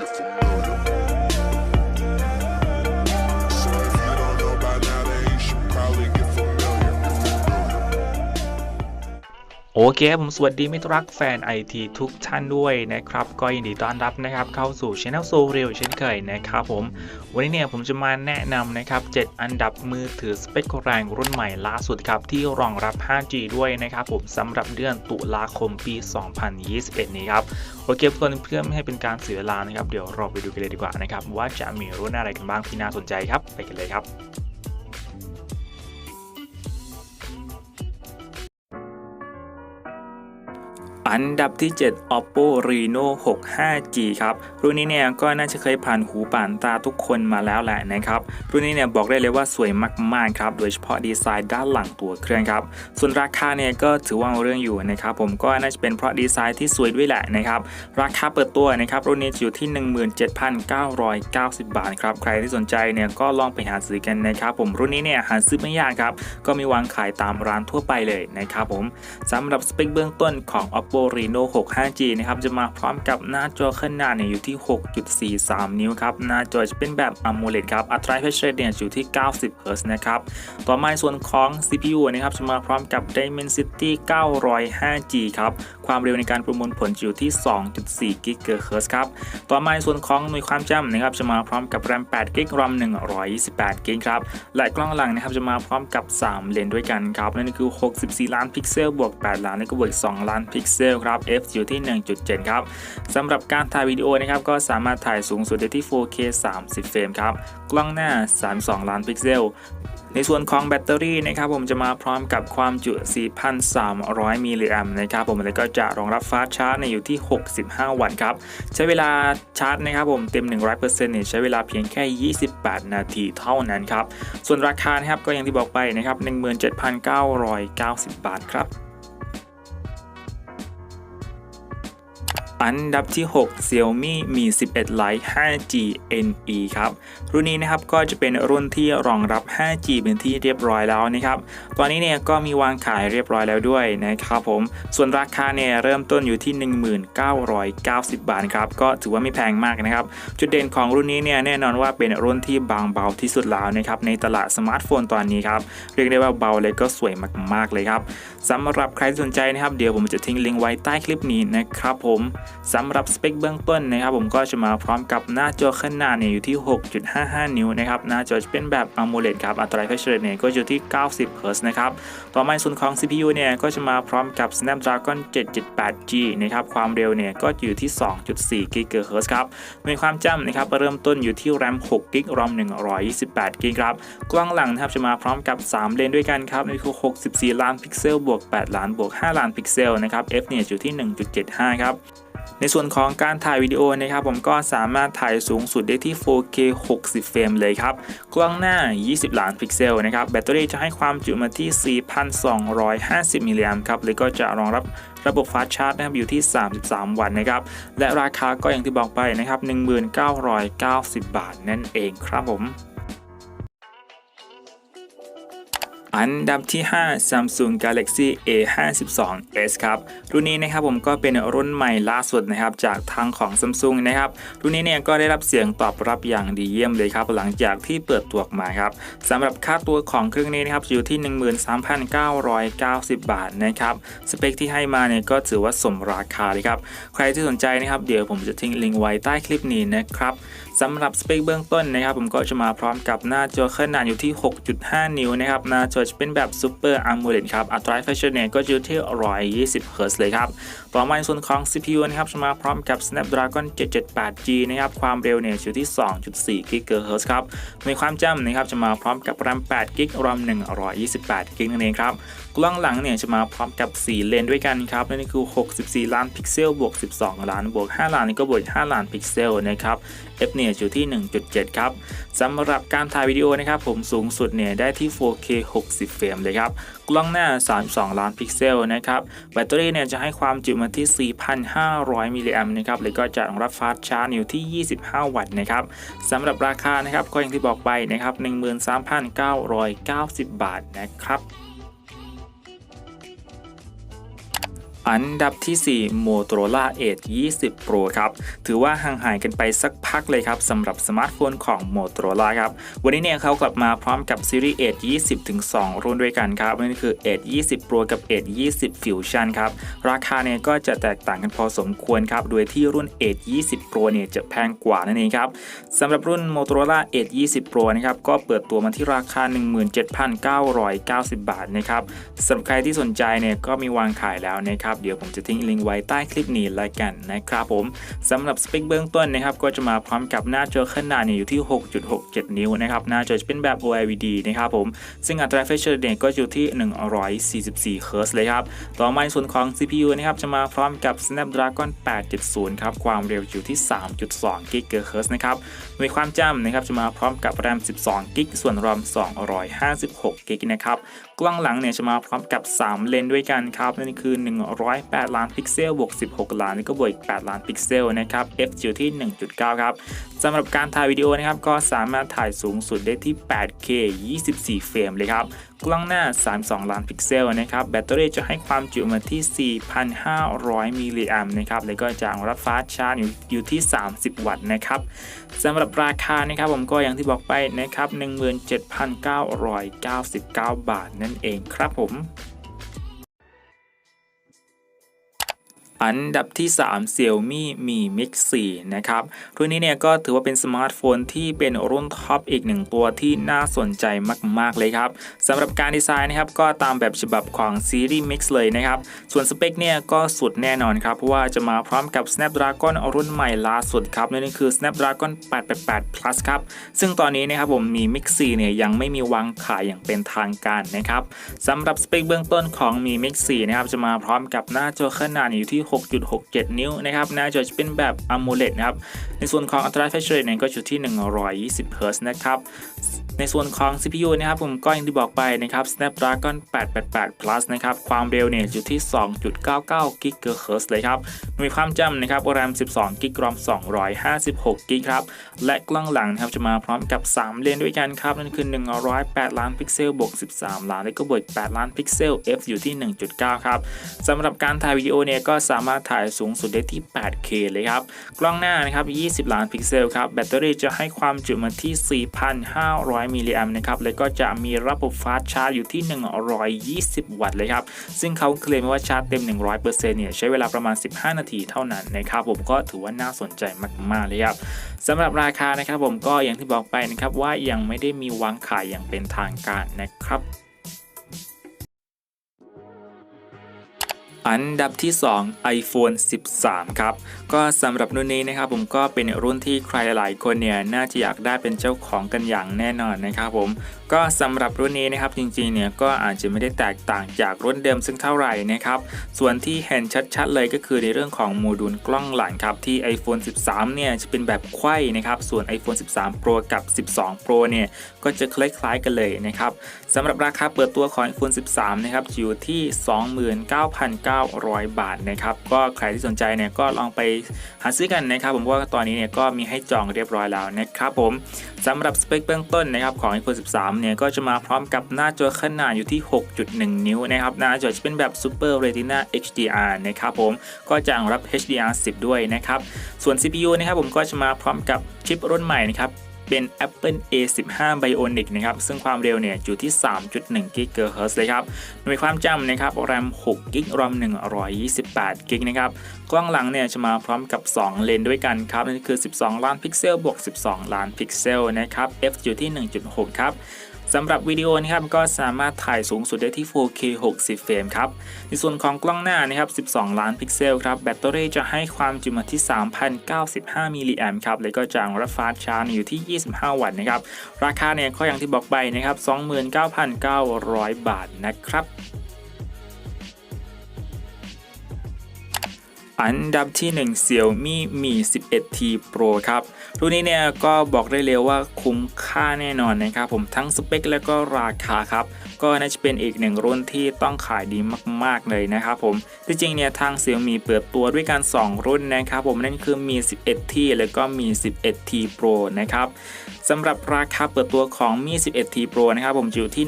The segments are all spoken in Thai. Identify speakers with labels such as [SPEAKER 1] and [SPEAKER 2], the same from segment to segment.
[SPEAKER 1] Thank.
[SPEAKER 2] โอเคผมสวัสดีมิตรรักแฟนไอทีทุกท่านด้วยนะครับ ก็ยินดีต้อนรับนะครับเข้าสู่ช anel โซเรียลเช่นเคยนะครับผม วันนี้เนี่ยผมจะมาแนะนำนะครับ 7 อันดับมือถือสเปคแรงรุ่นใหม่ล่าสุดครับ ที่รองรับ 5G ด้วยนะครับผมสำหรับเดือนตุลาคมปี 2021 นี้ครับ โอเคทุกคนเพื่อไม่ให้เป็นการเสียเวลานะครับ เดี๋ยวเราไปดูกันเลยดีกว่านะครับ ว่าจะมีรุ่นอะไรกันบ้างที่น่าสนใจครับ ไปกันเลยครับ อันดับที่ 7 oppo reno 6 5g ครับ รุ่นนี้เนี่ยก็น่าจะเคยผ่านหูผ่านตาทุกคนมาแล้วแหละนะครับ รุ่นนี้เนี่ยบอกได้เลยว่าสวยมากๆครับ โดยเฉพาะดีไซน์ด้านหลังตัวเครื่องครับ ส่วนราคาเนี่ยก็ถือว่าเอาเรื่องอยู่นะครับ ผมก็น่าจะเป็นเพราะดีไซน์ที่สวยด้วยแหละนะครับ ราคาเปิดตัวนะครับรุ่นนี้อยู่ที่ 17,990 บาทครับ ใครที่สนใจเนี่ยก็ลองไปหาซื้อกันนะครับ ผมรุ่นนี้เนี่ยหาซื้อไม่ยากครับ ก็มีวางขายตามร้านทั่วไปเลยนะครับผมสำหรับสเปคเบื้องต้นของ oppo reno 6 5g นะครับจะมาพร้อมกับหน้าจอขนาดเนี่ยอยู่ที่ 6.43 นิ้วครับหน้าจอจะเป็นแบบ AMOLED ครับอัตรา refresh rate เนี่ยอยู่ที่ 90 Hz นะครับต่อมาส่วนของ CPU นะครับจะมาพร้อมกับ Dimensity 905G ครับความเร็วในการประมวลผลอยู่ที่ 2.4 GHz ครับต่อมาส่วนของหน่วยความจำนะครับจะมาพร้อมกับ RAM 8 g b ROM 128 g b ครับและกล้องหลังนะครับจะมาพร้อมกับ 3 เลนส์ด้วยกันครับนั่นคือ 64 ล้านพิกเซลบวก 8 ล้านแล้วก็บวก 2 ล้านพิกเซลครับ f อยู่ที่ 1.7 ครับสำหรับการถ่ายวิดีโอนะครับก็สามารถถ่ายสูงสุดได้ที่ 4K 30 เฟรมครับ กล้องหน้า 32 ล้านพิกเซลในส่วนของแบตเตอรี่นะครับผมจะมาพร้อมกับความจุ 4,300 มิลลิแอมป์นะครับผมแล้วก็จะรองรับฟาสชาร์จในอยู่ที่ 65 วัตต์ครับ ใช้เวลาชาร์จนะครับผมเต็ม 100%เนี่ยใช้เวลาเพียงแค่ 28 นาทีเท่านั้นครับ ส่วนราคานะครับก็อย่างที่บอกไปนะครับ 17,990 บาทครับ อันดับที่ 6 Xiaomi Mi 11 Lite 5G NE ครับ รุ่นนี้นะครับก็จะเป็นรุ่นที่รองรับ 5G เป็นที่เรียบร้อยแล้วนะครับ ตอนนี้เนี่ยก็มีวางขายเรียบร้อยแล้วด้วยนะครับผม ส่วนราคาเนี่ยเริ่มต้นอยู่ที่ 1990 บาทครับ ก็ถือว่าไม่แพงมากนะครับ จุดเด่นของรุ่นนี้เนี่ยแน่นอนว่าเป็นรุ่นที่บางเบาที่สุดแล้วนะครับในตลาดสมาร์ทโฟนตอนนี้ครับเรียกได้ว่าเบาเลยก็สวยมากๆเลยครับสำหรับใครที่สนใจนะครับเดี๋ยวผมจะทิ้งลิงก์ไว้ใต้คลิปนี้นะครับผมสำหรับสเปคเบื้องต้นนะครับผมก็จะมาพร้อมกับหน้าจอขนาดเนี่ยอยู่ที่ 6.55 นิ้วนะครับหน้าจอจะเป็นแบบ AMOLED ครับอัตรา refresh rate เนี่ยก็อยู่ที่ 90 Hz นะครับต่อมาในส่วนของ CPU เนี่ยก็จะมาพร้อมกับ Snapdragon 778G นะครับความเร็วเนี่ยก็อยู่ที่ 2.4 GHz ครับมีความจำนะครับเริ่มต้นอยู่ที่ RAM 6 g b ROM 128 g b ครับกล้องหลังนะครับจะมาพร้อมกับ 3 เลนด้วยกันครับนี่คือ 64 ล้านพิกเซลบวก 8 ล้านบวก 5 ล้านพิกเซลนะครับ f เนี่ยอยู่ที่ 1.75 ครับ ในส่วนของการถ่ายวิดีโอนะครับผมก็สามารถถ่ายสูงสุดได้ที่ 4K 60 เฟรมเลยครับ กล้องหน้า 20 ล้านพิกเซลนะครับ แบตเตอรี่จะให้ความจุมาที่ 4,250 มิลลิแอมป์ครับเลยก็จะรองรับระบบฟาสชาร์จนะครับอยู่ที่ 33 วัตต์นะครับ และราคาก็อย่างที่บอกไปนะครับ 1990 บาทนั่นเองครับผม อันดับที่ 5 Samsung Galaxy A52s ครับ รุ่นนี้นะครับผมก็เป็นรุ่นใหม่ล่าสุดนะครับจากทางของ Samsung นะครับ รุ่นนี้เนี่ยก็ได้รับเสียงตอบรับอย่างดีเยี่ยมเลยครับ หลังจากที่เปิดตัวออกมาครับสำหรับค่าตัวของเครื่องนี้นะครับอยู่ที่ 13,990 บาทนะครับ สเปคที่ให้มาเนี่ยก็ถือว่าสมราคาเลยครับ ใครที่สนใจนะครับเดี๋ยวผมจะทิ้งลิงก์ไว้ใต้คลิปนี้นะครับสำหรับสเปคเบื้องต้นนะครับผมก็จะมาพร้อมกับหน้าจอขนาดอยู่ที่ 6.5 นิ้วนะครับหน้าจอจะเป็นแบบ Super AMOLED ครับ อัตรา refresh rate เนี่ยก็อยู่ที่ 120 Hz เลยครับ ต่อมาในส่วนของ CPU นะครับจะมาพร้อมกับ Snapdragon 778G นะครับ ความเร็วเนี่ยอยู่ที่ 2.4 GHz ครับมีความจำนะครับจะมาพร้อมกับ RAM 8 g b ROM 128 g b นั่นเองครับกล้องหลังเนี่ยจะมาพร้อมกับ 4 เลนด้วยกันครับนั่นก็คือ 64 ล้านพิกเซลบวก 12 ล้านบวก 5 ล้านนี่ก็บวก 5 ล้านพิกเซลนะครับ f เนี่ยอยู่ที่ 1.7 ครับสำหรับการถ่ายวิดีโอนะครับ ผมสูงสุดเนี่ยได้ที่ 4K 60 เฟรมเลยครับ กล้องหน้า 32 ล้านพิกเซลนะครับ แบตเตอรี่เนี่ยจะให้ความจุมาที่ 4,500 มิลลิแอมป์นะครับ แล้วก็จะรองรับฟาสชาร์จอยู่ที่ 25 วัตต์นะครับสำหรับราคานะครับก็อย่างที่บอกไปนะครับ 13,990 บาทนะครับ อันดับที่ 4 Motorola Edge 20 Pro ครับถือว่าห่างหายกันไปสักพักเลยครับสำหรับสมาร์ทโฟนของ Motorola ครับวันนี้เนี่ยเขากลับมาพร้อมกับซีรีส์ Edge 20 ถึง 2 รุ่นด้วยกันครับนั่นคือ Edge 20 Pro กับ Edge 20 Fusion ครับราคาเนี่ยก็จะแตกต่างกันพอสมควรครับโดยที่รุ่น Edge 20 Pro เนี่ยจะแพงกว่านั่นเองครับสำหรับรุ่น Motorola Edge 20 Pro นะครับก็เปิดตัวมาที่ราคา 17,990 บาทนะครับสำหรับใครที่สนใจเนี่ยก็มีวางขายแล้วนะครับเดี๋ยวผมจะทิ้งลิงก์ไว้ใต้คลิปนี้แล้วกันนะครับผมสำหรับสเปคเบื้องต้นนะครับก็จะมาพร้อมกับหน้าจอขนาดเนี่ยอยู่ที่ 6.67 นิ้วนะครับหน้าจอจะเป็นแบบ OLED นะครับผมซึ่งอัตรา refresh rate เนี่ยก็อยู่ที่ 144 Hz เลยครับต่อมาในส่วนของ CPU นะครับจะมาพร้อมกับ Snapdragon 870 ครับความเร็วอยู่ที่ 3.2 GHz นะครับมีความจำนะครับจะมาพร้อมกับ RAM 12 g b ส่วน ROM 256 g b นะครับ กล้องหลังเนี่ยจะมาพร้อมกับ 3 เลนด้วยกันครับนั่นคือ 108 ล้านพิกเซลบวก 16 ล้านนี่ก็บวกอีก 8 ล้านพิกเซลนะครับ f อยู่ที่ 1.9 ครับสำหรับการถ่ายวิดีโอนะครับก็สามารถถ่ายสูงสุดได้ที่ 8K 24 เฟรมเลยครับกล้องหน้า 32 ล้านพิกเซลนะครับแบตเตอรี่จะให้ความจุมาที่ 4,500 มิลลิแอมป์นะครับแล้วก็จะรับฟ้าชาร์จอยู่อยู่ที่ 30 วัตต์นะครับสำหรับราคานะครับผมก็อย่างที่บอกไปนะครับ17,999 บาทนั่นเองครับผม อันดับที่ 3 Xiaomi Mi Mix 4 นะครับ รุ่นนี้เนี่ยก็ถือว่าเป็นสมาร์ทโฟนที่เป็นรุ่นท็อปอีกหนึ่งตัวที่น่าสนใจมากๆเลยครับสำหรับการดีไซน์นะครับก็ตามแบบฉบับของซีรีส์ Mix เลยนะครับ ส่วนสเปคเนี่ยก็สุดแน่นอนครับ เพราะว่าจะมาพร้อมกับ Snapdragon รุ่นใหม่ล่าสุดครับนั่นก็คือ Snapdragon 888 Plus ครับ ซึ่งตอนนี้นะครับผมมี Mix 4 เนี่ยยังไม่มีวางขายอย่างเป็นทางการนะครับสำหรับสเปคเบื้องต้นของมี Mix 4 นะครับจะมาพร้อมกับหน้าจอขนาดอยู่ที่6.67 นิ้วนะครับหน้าจอจะเป็นแบบ AMOLED นะครับ ในส่วนของอัตรา refresh rate เนี่ยก็อยู่ที่ 120 Hz นะครับ ในส่วนของ CPU นะครับผมก็อย่างที่บอกไปนะครับ Snapdragon 888 Plus นะครับ ความเร็วเนี่ยอยู่ที่ 2.99 GHz เลยครับ มีความจำนะครับ RAM 12 g b ROM 256 g b ครับ และกล้องหลังนะครับจะมาพร้อมกับ 3 เลนด้วยกันครับ นั่นคือ 108 ล้านพิกเซลบวก 13 ล้าน แล้วก็บวก 8 ล้านพิกเซล f อยู่ที่ 1.9 ครับสำหรับการถ่ายวิดีโอเนี่ยก็สามารถถ่ายสูงสุดได้ที่ 8K เลยครับ กล้องหน้านะครับ 20 ล้านพิกเซลครับ แบตเตอรี่จะให้ความจุมาที่ 4,500 มิลลิแอมป์นะครับ แล้วก็จะมีระบบฟาสต์ชาร์จอยู่ที่ 120 วัตต์เลยครับ ซึ่งเขาเคลมว่าชาร์จเต็ม 100%เนี่ยใช้เวลาประมาณ 15 นาทีเท่านั้นนะครับผมก็ถือว่าน่าสนใจมากๆเลยครับสำหรับราคานะครับผมก็อย่างที่บอกไปนะครับว่ายังไม่ได้มีวางขายอย่างเป็นทางการนะครับ อันดับที่ 2 iPhone 13 ครับ ก็สำหรับรุ่นนี้นะครับผมก็เป็นรุ่นที่ใครหลายคนเนี่ยน่าจะอยากได้เป็นเจ้าของกันอย่างแน่นอนนะครับผมก็สำหรับรุ่นนี้นะครับจริงๆเนี่ยก็อาจจะไม่ได้แตกต่างจากรุ่นเดิมซึ่งเท่าไหร่นะครับส่วนที่เห็นชัดๆเลยก็คือในเรื่องของโมดูลกล้องหลังครับที่ iPhone 13 เนี่ยจะเป็นแบบไขว้นะครับส่วน iPhone 13 Pro กับ 12 Pro เนี่ยก็จะคล้ายๆกันเลยนะครับสำหรับราคาเปิดตัวของ iPhone 13 นะครับอยู่ที่ 29,900บาทนะครับก็ใครที่สนใจเนี่ยก็ลองไปหาซื้อกันนะครับผมว่าตอนนี้เนี่ยก็มีให้จองเรียบร้อยแล้วนะครับผมสำหรับสเปคเบื้องต้นนะครับของ iPhone 13 เนี่ยก็จะมาพร้อมกับหน้าจอขนาดอยู่ที่ 6.1 นิ้วนะครับหน้าจอจะเป็นแบบ Super Retina HDR นะครับผมก็จะรองรับ HDR 10 ด้วยนะครับส่วน CPU นะครับผมก็จะมาพร้อมกับชิปรุ่นใหม่นะครับ เป็น Apple A15 Bionic นะครับ ซึ่งความเร็วเนี่ยอยู่ที่ 3.1 GHz เลยครับมีความจำนะครับ RAM 6 g b ROM 128 g b นะครับ กล้องหลังเนี่ยจะมาพร้อมกับ 2 เลนด้วยกันครับ นั่นคือ 12 ล้านพิกเซลบวก 12 ล้านพิกเซลนะครับ f อยู่ที่ 1.6 ครับ สำหรับวิดีโอนะครับก็สามารถถ่ายสูงสุดได้ที่ 4K 60 เฟรมครับ ในส่วนของกล้องหน้านะครับ 12 ล้านพิกเซลครับ แบตเตอรี่จะให้ความจุมาที่ 3,095 มิลลิแอมป์ครับ แล้วก็จางรับฟาสชาร์จอยู่ที่ 25 วัตต์นะครับ ราคาเนี่ยก็อย่างที่บอกไปนะครับ 29,900 บาทนะครับ อันดับที่1 Xiaomi Mi 11T Pro ครับรุ่นนี้เนี่ยก็บอกได้เลยว่าคุ้มค่าแน่นอนนะครับผมทั้งสเปคและก็ราคาครับ ก็น่าจะเป็นอีกหนึ่งรุ่นที่ต้องขายดีมาก ๆ เลยนะครับผมที่จริงเนี่ยทาง Xiaomi เปิดตัวด้วยกัน 2 รุ่นนะครับผมนั่นคือมี 11T แล้วก็มี 11T Pro นะครับสำหรับราคาเปิดตัวของ Mi 11T Pro นะครับผมอยู่ที่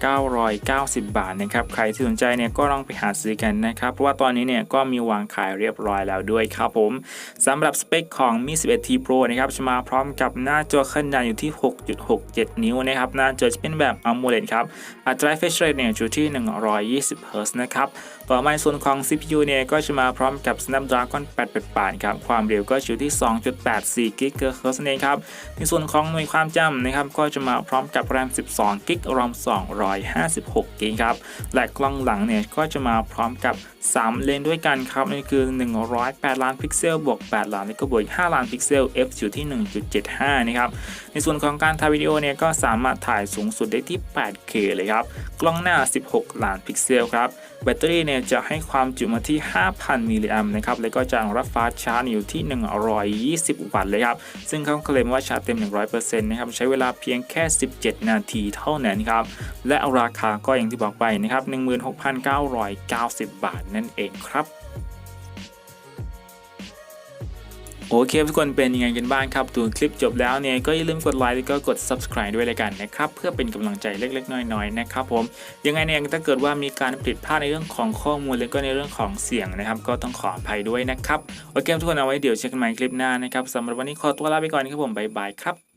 [SPEAKER 2] 16,990 บาทนะครับใครที่สนใจเนี่ยก็ลองไปหาซื้อกันนะครับเพราะว่าตอนนี้เนี่ยก็มีวางขายเรียบร้อยแล้วด้วยครับผมสำหรับสเปคของ Mi 11T Pro นะครับจะมาพร้อมกับหน้าจอขนาดอยู่ที่ 6.67 นิ้วนะครับหน้าจอจะเป็นแบบ AMOLED ครับอัตรา refresh rate เนี่ยอยู่ที่ 120 Hz นะครับ ต่อมาในส่วนของ CPU เนี่ยก็จะมาพร้อมกับ Snapdragon 888 ครับ ความเร็วก็อยู่ที่ 2.84 GHz นั่นเองครับ ในส่วนของหน่วยความจำนะครับ ก็จะมาพร้อมกับ RAM 12 GB ROM 256 GB ครับ และกล้องหลังเนี่ยก็จะมาพร้อมกับ 3 เลนด้วยกันครับนั่นคือ 108 ล้านพิกเซลบวก 8 ล้านแล้วก็บวกอีก5ล้านพิกเซล f อยู่ที่ 1.75 นะครับ ในส่วนของการถ่ายวิดีโอเนี่ยก็สามารถถ่ายสูงสุดได้ที่ 8K เลยครับ กล้องหน้า 16 ล้านพิกเซลครับ แบตเตอรี่เนี่ยจะให้ความจุมาที่ 5,000 มิลลิแอมป์นะครับ แล้วก็จะรับฟ้าชาร์จอยู่ที่ 120 วัตต์เลยครับ ซึ่งเขาเคลมว่าชาร์จเต็ม 100%นะครับ ใช้เวลาเพียงแค่ 17 นาทีเท่านั้นครับ และราคาก็อย่างที่บอกไปนะครับ 16,990 บาทนั่นเองครับ โอเคทุกคนเป็นยังไงกันบ้างครับดูคลิปจบแล้วเนี่ยก็อย่าลืมกดไลค์แล้วก็กด subscribe ด้วยเลยกันนะครับเพื่อเป็นกำลังใจเล็กๆ น้อยๆนะครับผมยังไงเนี่ยถ้าเกิดว่ามีการผิดพลาดในเรื่องของข้อมูลแล้วก็ในเรื่องของเสียงนะครับ ก็ต้องขออภัยด้วยนะครับโอเคทุกคนเอาไว้เดี๋ยวเจอกันใหม่คลิปหน้านะครับสำหรับวันนี้ขอตัวลาไปก่อนครับผมบ๊ายบายครับ